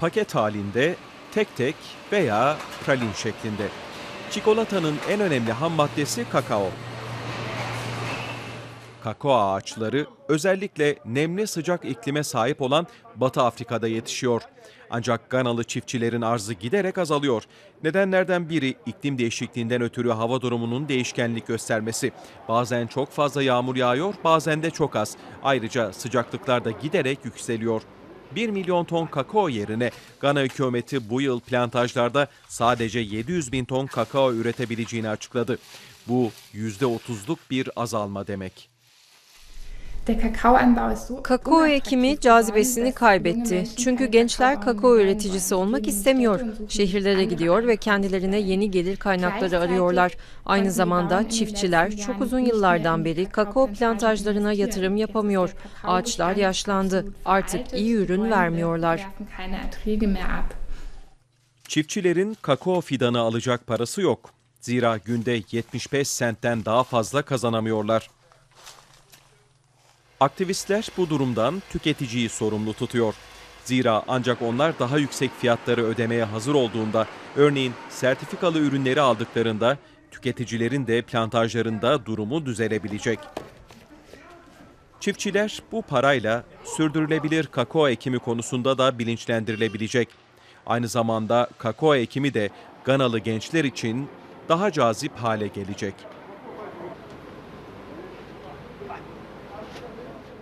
paket halinde, tek tek veya pralin şeklinde. Çikolatanın en önemli ham maddesi kakao. Kakao ağaçları özellikle nemli sıcak iklime sahip olan Batı Afrika'da yetişiyor. Ancak Ganalı çiftçilerin arzı giderek azalıyor. Nedenlerden biri iklim değişikliğinden ötürü hava durumunun değişkenlik göstermesi. Bazen çok fazla yağmur yağıyor, bazen de çok az. Ayrıca sıcaklıklar da giderek yükseliyor. 1 milyon ton kakao yerine Gana hükümeti bu yıl plantajlarda sadece 700 bin ton kakao üretebileceğini açıkladı. Bu %30'luk bir azalma demek. Kakao ekimi cazibesini kaybetti. Çünkü gençler Kakao üreticisi olmak istemiyor. Şehirlere gidiyor ve kendilerine yeni gelir kaynakları arıyorlar. Aynı zamanda çiftçiler çok uzun yıllardan beri kakao plantajlarına yatırım yapamıyor. Ağaçlar yaşlandı. Artık iyi ürün vermiyorlar. Çiftçilerin kakao fidanı alacak parası yok. Zira günde 75 sentten daha fazla kazanamıyorlar. Aktivistler bu durumdan tüketiciyi sorumlu tutuyor. Zira ancak onlar daha yüksek fiyatları ödemeye hazır olduğunda, örneğin sertifikalı ürünleri aldıklarında tüketicilerin de plantajlarında durumu düzelebilecek. Çiftçiler bu parayla sürdürülebilir kakao ekimi konusunda da bilinçlendirilebilecek. Aynı zamanda kakao ekimi de Ganalı gençler için daha cazip hale gelecek. 何?